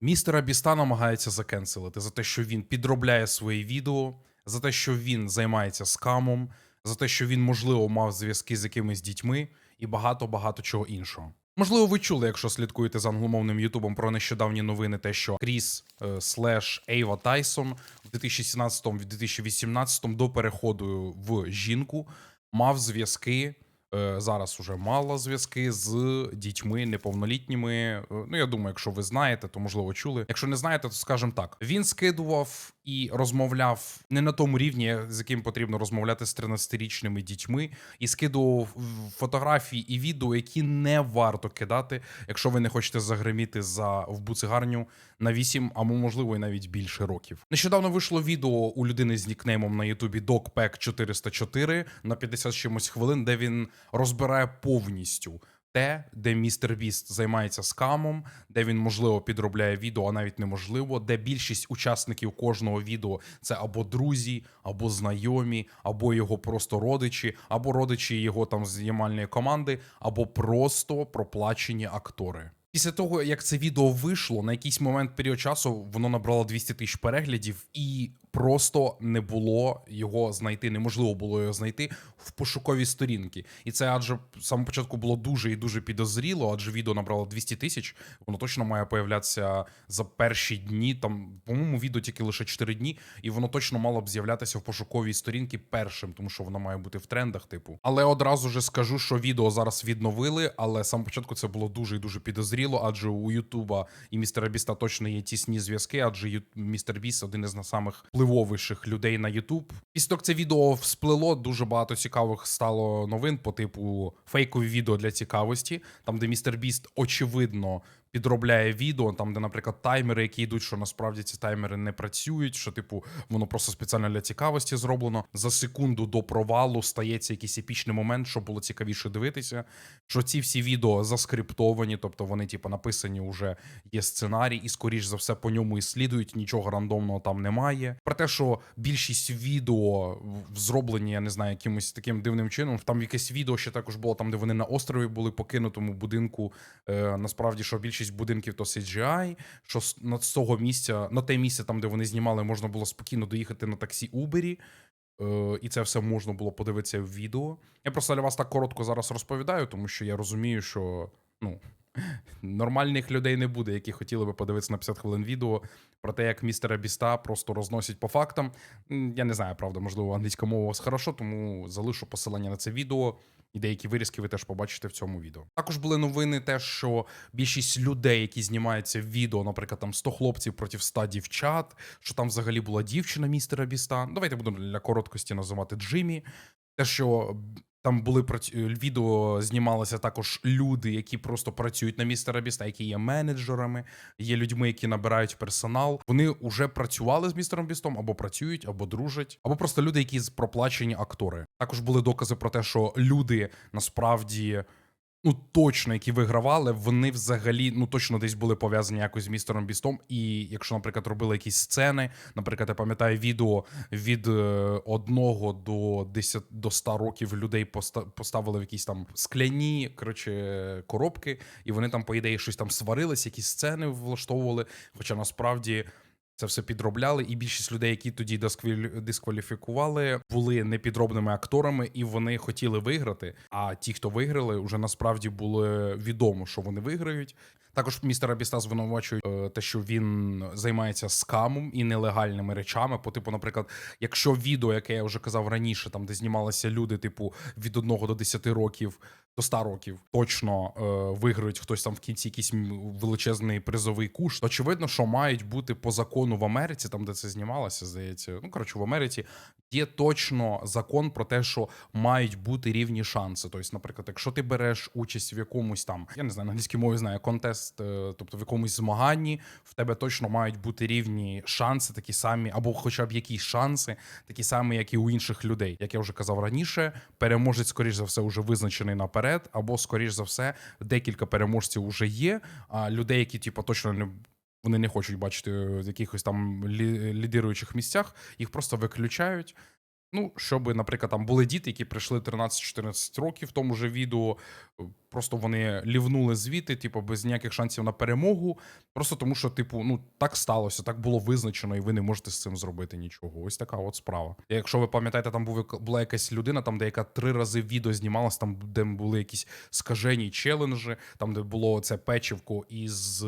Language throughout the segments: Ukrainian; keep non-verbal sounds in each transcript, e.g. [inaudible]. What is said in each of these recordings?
Містера Біста намагається закенселити за те, що він підробляє свої відео, за те, що він займається скамом, за те, що він, можливо, мав зв'язки з якимись дітьми і багато-багато чого іншого. Можливо, ви чули, якщо слідкуєте за англомовним Ютубом про нещодавні новини, те, що Кріс е, слеш Ейва Тайсон в 2017-2018 до переходу в жінку мав зв'язки. Е, Зараз уже мала зв'язки з дітьми неповнолітніми. Е, Ну, я думаю, якщо ви знаєте, то можливо чули. Якщо не знаєте, то скажемо так: він скидував і розмовляв не на тому рівні, з яким потрібно розмовляти з 13-річними дітьми, і скидував фотографії і відео, які не варто кидати, якщо ви не хочете загриміти за в буцигарню на 8, або можливо і навіть більше років. Нещодавно вийшло відео у людини з нікнеймом на Ютубі DogPack 404 на 50 чимось хвилин, де він розбирає повністю. Те, де містер Біст займається скамом, де він можливо підробляє відео, а навіть неможливо, де більшість учасників кожного відео це або друзі, або знайомі, або його просто родичі, або родичі його там знімальної команди, або просто проплачені актори. Після того, як це відео вийшло, на якийсь момент період часу воно набрало 200 тисяч переглядів, і просто не було його знайти. Неможливо було його знайти в пошуковій сторінки. І це адже самого початку було дуже і дуже підозріло, адже відео набрало 200 тисяч. Воно точно має появлятися за перші дні. Там, по-моєму, відео тільки лише 4 дні, і воно точно мало б з'являтися в пошуковій сторінці першим, тому що воно має бути в трендах, типу. Але одразу ж скажу, що відео зараз відновили, але самого початку це було дуже і дуже підозріло, адже у Ютуба і містера Біста точно є тісні зв'язки, адже Ю- містер Біст один із на найсамих впливовіших людей на Ютуб. Після того, як це відео всплило, дуже багато цікавих стало новин по типу фейкові відео для цікавості, там де містер Біст очевидно підробляє відео, там, де, наприклад, таймери, які йдуть, що насправді ці таймери не працюють, що, типу, воно просто спеціально для цікавості зроблено. За секунду до провалу стається якийсь епічний момент, щоб було цікавіше дивитися. Що ці всі відео заскриптовані, тобто вони, типу, написані вже є сценарій, і скоріш за все по ньому і слідують, нічого рандомного там немає. Про те, що більшість відео зроблені, я не знаю, якимось таким дивним чином. Там якесь відео ще також було там, де вони на острові були покинутому будинку. Е, насправді, що більшість будинків то CGI, що на з того місця, на те місце, там де вони знімали, можна було спокійно доїхати на таксі Убері. Е, і це все можна було подивитися в відео. Я просто для вас так коротко зараз розповідаю, тому що я розумію, що ну. [laughs] Нормальних людей не буде, які хотіли би подивитися на 50 хвилин відео про те, як містера Біста просто розносять по фактам. Я не знаю, правда, можливо, англійська мова у вас хорошо, тому залишу посилання на це відео. І деякі вирізки ви теж побачите в цьому відео. Також були новини, те, що більшість людей, які знімаються в відео, наприклад, там 100 хлопців проти 100 дівчат, що там взагалі була дівчина містера Біста. Давайте буду для короткості називати Джиммі. Те, що там були е, відео, знімалися також люди, які просто працюють на містера Біста, які є менеджерами, є людьми, які набирають персонал. Вони вже працювали з містером Бістом, або працюють, або дружать, або просто люди, які проплачені актори. Також були докази про те, що люди насправді. Ну, точно, які вигравали, вони взагалі ну точно десь були пов'язані якось з містером Бістом. І якщо, наприклад, робили якісь сцени, наприклад, я пам'ятаю відео від е, одного до 10, до 100 років людей поста- поставили в якісь там скляні коротше, коробки, і вони там, по ідеї, щось там сварились, якісь сцени влаштовували. Хоча насправді. Це все підробляли, і більшість людей, які тоді дискваліфікували, були непідробними акторами, і вони хотіли виграти. А ті, хто виграли, вже насправді було відомо, що вони виграють. Також містера Біста звинувачують е, те, що він займається скамом і нелегальними речами. По типу, наприклад, якщо відео, яке я вже казав раніше, там де знімалися люди, типу від 1 до 10 років. До 100 років точно е, виграють хтось там в кінці якийсь величезний призовий куш. Очевидно, що мають бути по закону в Америці, там де це знімалося, здається. Ну коротше, в Америці є точно закон про те, що мають бути рівні шанси. Тобто, наприклад, якщо ти береш участь в якомусь там, я не знаю, на англійській мові знаю контест, е, тобто в якомусь змаганні, в тебе точно мають бути рівні шанси, такі самі, або хоча б якісь шанси, такі самі, як і у інших людей. Як я вже казав раніше, переможець, скоріш за все, вже визначений наперед, або скоріш за все, декілька переможців вже є. А людей, які типу, точно не. Вони не хочуть бачити в якихось там лі- лідируючих місцях, їх просто виключають. Ну, щоб, наприклад, там були діти, які прийшли 13-14 років в тому же відео, просто вони лівнули звідти, типу, без ніяких шансів на перемогу. Просто тому, що, типу, ну так сталося, так було визначено, і ви не можете з цим зробити нічого. Ось така от справа. І Якщо ви пам'ятаєте, там був була якась людина, там де яка три рази відео знімалась, там де були якісь скажені челенджі, там де було це печівко із е,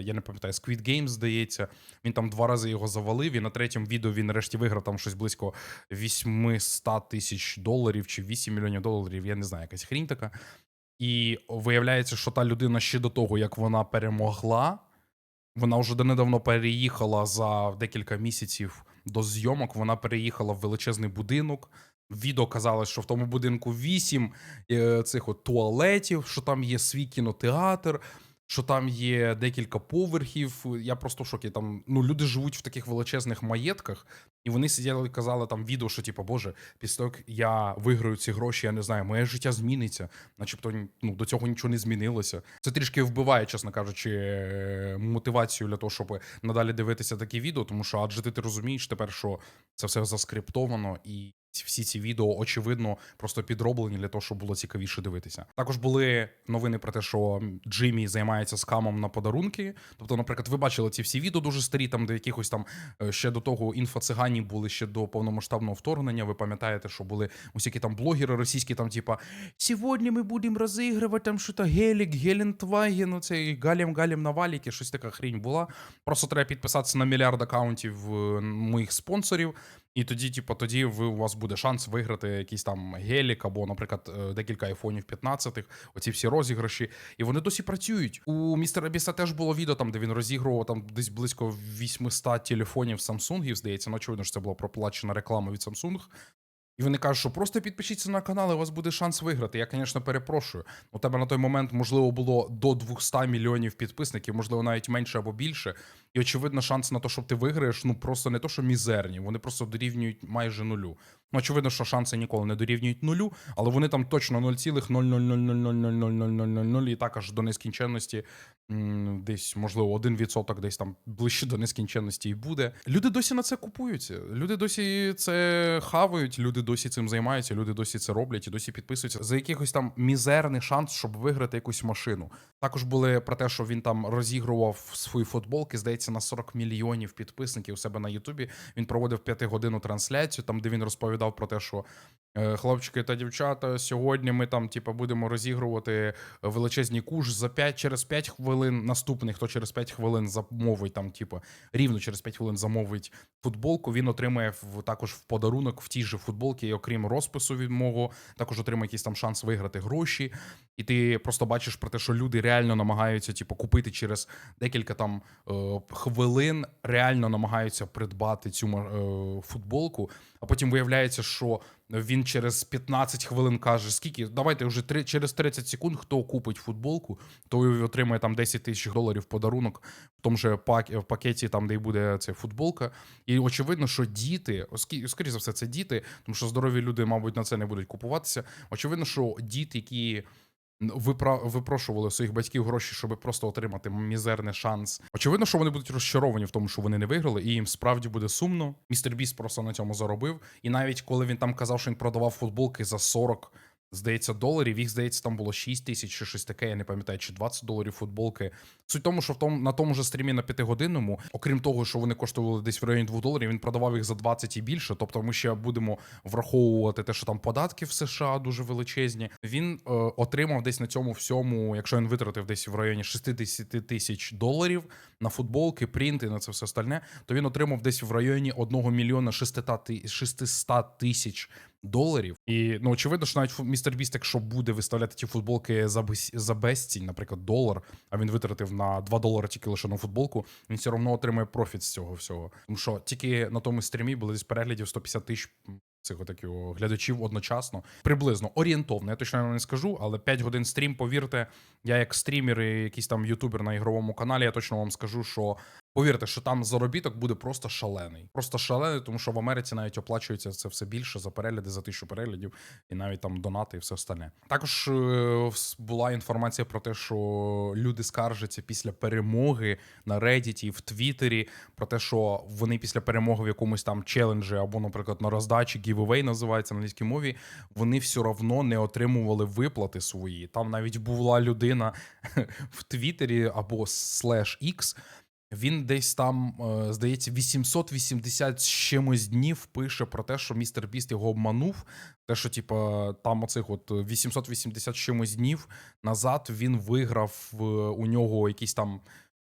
я не пам'ятаю, Squid Games, здається. Він там два рази його завалив, і на третьому відео він нарешті виграв там щось близько 800 тисяч доларів чи 8 мільйонів доларів. Я не знаю, якась хрінь така. І виявляється, що та людина ще до того, як вона перемогла, вона вже недавно переїхала за декілька місяців до зйомок. Вона переїхала в величезний будинок. Відео казалось, що в тому будинку вісім е, цих от туалетів, що там є свій кінотеатр, що там є декілька поверхів. Я просто в шокі. Там ну люди живуть в таких величезних маєтках, і вони сиділи і казали там відео, що типу, Боже, після того, як я виграю ці гроші, я не знаю, моє життя зміниться. Начебто ну, до цього нічого не змінилося. Це трішки вбиває, чесно кажучи, мотивацію для того, щоб надалі дивитися такі відео, тому що адже ти, ти розумієш тепер, що це все заскриптовано і. Всі ці відео очевидно просто підроблені для того, щоб було цікавіше дивитися. Також були новини про те, що Джиммі займається скамом на подарунки. Тобто, наприклад, ви бачили ці всі відео дуже старі, там де якихось там е, ще до того інфоцигані були ще до повномасштабного вторгнення. Ви пам'ятаєте, що були усякі там блогери російські, там, типа сьогодні ми будемо розігрувати там що то гелік, Гелендваген, оцей галім галім на валіки, щось така хрінь була. Просто треба підписатися на мільярд акаунтів е, моїх спонсорів. І тоді, типу, тоді ви у вас буде шанс виграти якийсь там гелік або, наприклад, е, декілька айфонів 15 оці всі розіграші. І вони досі працюють. У містера Біса теж було відео, там, де він розігрував там десь близько 800 телефонів Samsung, здається. Ну, очевидно, що це була проплачена реклама від Samsung. І вони кажуть, що просто підпишіться на канал, і у вас буде шанс виграти. Я, звісно, перепрошую. У тебе на той момент, можливо, було до 200 мільйонів підписників, можливо, навіть менше або більше. І очевидно, шанс на те, що ти виграєш, ну просто не то, що мізерні, вони просто дорівнюють майже нулю. Ну, очевидно, що шанси ніколи не дорівнюють нулю, але вони там точно 0,000000000 і так до нескінченності, десь, можливо, 1% десь там ближче до нескінченності і буде. Люди досі на це купуються. Люди досі це хавають, досі цим займаються, люди досі це роблять і досі підписуються за якихось там мізерний шанс, щоб виграти якусь машину. Також були про те, що він там розігрував свої футболки, здається, на 40 мільйонів підписників у себе на Ютубі. Він проводив п'ятигодинну трансляцію, там де він розповідав про те, що хлопчики та дівчата, сьогодні ми там, типу, будемо розігрувати величезні куш за 5, через 5 хвилин. Наступний, хто через 5 хвилин замовить там, типу, рівно через 5 хвилин замовить футболку. Він отримає в, також в подарунок в тій же футболці, і окрім розпису від мого, також отримає якийсь там шанс виграти гроші. І ти просто бачиш про те, що люди реально намагаються, типу, купити через декілька там е, хвилин, реально намагаються придбати цю е, футболку. А потім виявляється, що він через 15 хвилин каже: скільки, давайте вже 3, через 30 секунд, хто купить футболку, той отримає там 10 тисяч доларів подарунок в тому пак, в пакеті, там, де й буде ця футболка. І очевидно, що діти, оскільки, скоріше за все, це діти, тому що здорові люди, мабуть, на це не будуть купуватися. Очевидно, що діти, які випрошували своїх батьків гроші, щоб просто отримати мізерний шанс. Очевидно, що вони будуть розчаровані в тому, що вони не виграли, і їм справді буде сумно. Містер Біс просто на цьому заробив. І навіть коли він там казав, що він продавав футболки за 40, здається, доларів, їх здається, там було 6 тисяч чи щось таке. Я не пам'ятаю, чи 20 доларів футболки. Суть тому, що в тому на тому ж стрімі на п'ятигодинному, окрім того, що вони коштували десь в районі 2 доларів, він продавав їх за 20 і більше. Тобто, ми ще будемо враховувати те, що там податки в США дуже величезні. Він е, отримав десь на цьому всьому, якщо він витратив десь в районі 60 тисяч доларів на футболки, принти, на це все остальне, то він отримав десь в районі 1 мільйона 600 600 тисяч доларів. І ну очевидно, що навіть містер Біст, якщо буде виставляти ті футболки за за безцінь, наприклад, долар, а він витратив на 2 долари тільки лише на футболку, він все одно отримує профіт з цього всього. Тому що тільки на тому стрімі були десь переглядів 150 тисяч цих отаких глядачів одночасно. Приблизно орієнтовно. Я точно не скажу, але 5 годин стрім, повірте, я як стрімер і якийсь там ютубер на ігровому каналі, я точно вам скажу, що Повірте, що там заробіток буде просто шалений. Просто шалений, тому що в Америці навіть оплачується це все більше за перегляди, за тисячу переглядів, і навіть там донати і все остальне. Також е, була інформація про те, що люди скаржаться після перемоги на Reddit і в Твіттері про те, що вони після перемоги в якомусь там челенджі або, наприклад, на роздачі giveaway називається на англійській мові, вони все одно не отримували виплати свої. Там навіть була людина [laughs] в Твіттері або slash X, він десь там, е, здається, 880 з чимось днів пише про те, що містер Біст його обманув. Те, що, типа, там оцих от 880 з чимось днів назад він виграв у нього якийсь там.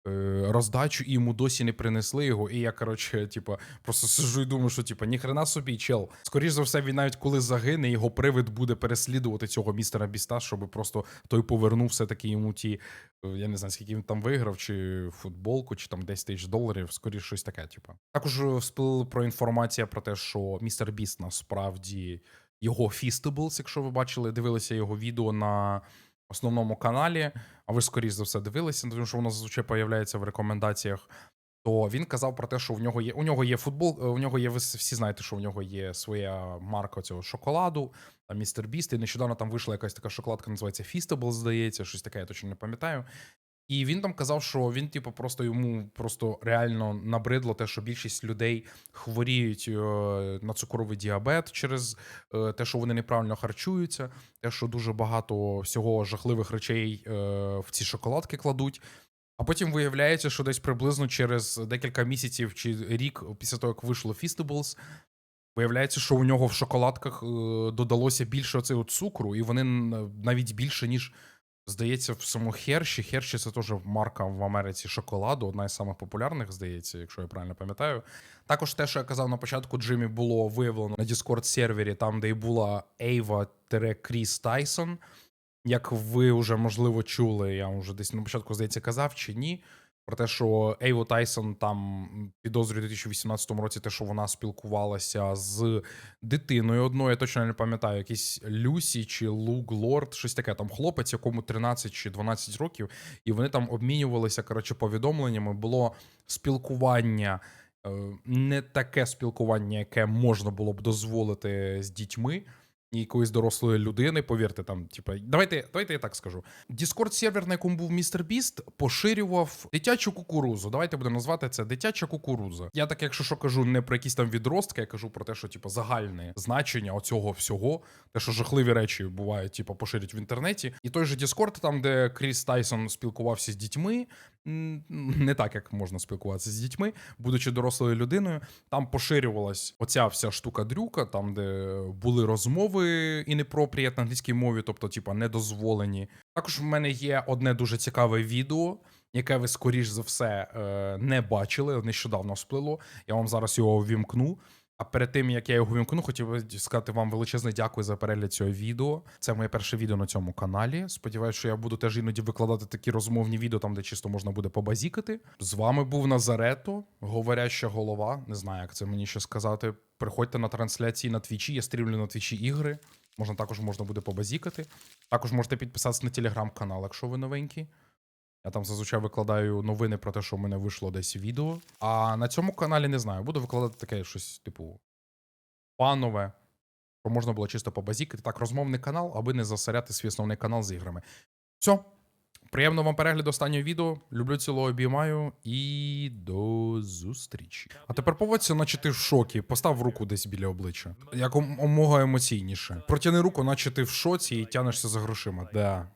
Е, Роздачу і йому досі не принесли його. І я, коротше, типа, просто сижу і думаю, що типа, ніхрена собі, чел. Скоріше за все, він навіть коли загине, його привид буде переслідувати цього містера Біста, щоб просто той повернув все-таки йому ті Е, я не знаю, скільки він там виграв, чи футболку, чи там 10 тисяч доларів, скоріше щось таке, типу. Також е, всплила про інформація про те, що містер Біст насправді його Фістеблс, якщо ви бачили, дивилися його відео на основному каналі, а ви скоріш за все дивилися, тому що воно зазвичай появляється в рекомендаціях. То він казав про те, що в нього є. У нього є футбол, е, у нього є. Ви всі знаєте, що у нього є своя марка цього шоколаду, там містер Біст. І нещодавно там вийшла якась така шоколадка, називається Фістабл, здається, щось таке, я точно не пам'ятаю. І він там казав, що він, типу, просто йому просто реально набридло те, що більшість людей хворіють е, на цукровий діабет через е, те, що вони неправильно харчуються, те, що дуже багато всього жахливих речей е, в ці шоколадки кладуть. А потім виявляється, що десь приблизно через декілька місяців чи рік після того, як вийшло Feastables, виявляється, що у нього в шоколадках додалося більше оцього цукру, і вони навіть більше, ніж здається, в самому Херші. Херші це теж марка в Америці шоколаду, одна із самих популярних, здається, якщо я правильно пам'ятаю. Також те, що я казав на початку, Джимі було виявлено на Discord сервері, там, де й була Ейва Кріс Тайсон. Як ви вже можливо чули, я вже десь на початку здається казав чи ні. Про те, що Ейво Тайсон там підозрює у 2018 році, те, що вона спілкувалася з дитиною одною, я точно не пам'ятаю, якийсь Люсі чи Луг Лорд, щось таке. Там хлопець, якому 13 чи 12 років, і вони там обмінювалися коротше повідомленнями. Було спілкування, е, не таке спілкування, яке можна було б дозволити з дітьми. І якоїсь дорослої людини, повірте, там, типа, давайте, давайте я так скажу. Discord сервер, на якому був містер Біст, поширював дитячу кукурузу. Давайте будемо назвати це дитяча кукуруза. Я так, якщо що кажу, не про якісь там відростки, я кажу про те, що типу, загальне значення оцього всього, те, що жахливі речі бувають, типу, поширюють в інтернеті. І той же Discord, там, де Кріс Тайсон спілкувався з дітьми, не так, як можна спілкуватися з дітьми, будучи дорослою людиною, там поширювалась оця вся штука дрюка, там, де були розмови інепропрієт на англійській мові, тобто, типа, недозволені. Також в мене є одне дуже цікаве відео, яке ви, скоріш за все, е, не бачили, нещодавно сплило. Я вам зараз його ввімкну. А перед тим як я його вімкну, хотів би сказати вам величезне дякую за перегляд цього відео. Це моє перше відео на цьому каналі. Сподіваюсь, що я буду теж іноді викладати такі розмовні відео, там де чисто можна буде побазікати. З вами був Назарето, говоряща голова. Не знаю, як це мені ще сказати. Приходьте на трансляції на твічі. Я стрімлю на твічі ігри. Можна також можна буде побазікати. Також можете підписатися на телеграм-канал, якщо ви новенькі. Я там зазвичай викладаю новини про те, що в мене вийшло десь відео. А на цьому каналі не знаю, буду викладати таке щось, типу, панове, що можна було чисто побазікати. Так, розмовний канал, аби не засоряти свій основний канал з іграми. Все. Приємного вам перегляду останнього відео. Люблю цілого обіймаю і до зустрічі. А тепер поводься, наче ти в шокі. Постав руку десь біля обличчя. Якомога емоційніше. Протяни руку, наче ти в шоці і тянешся за грошима. Да.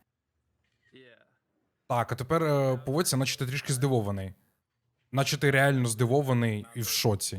Так, а тепер е, поводься, наче ти трішки здивований. Наче ти реально здивований і в шоці.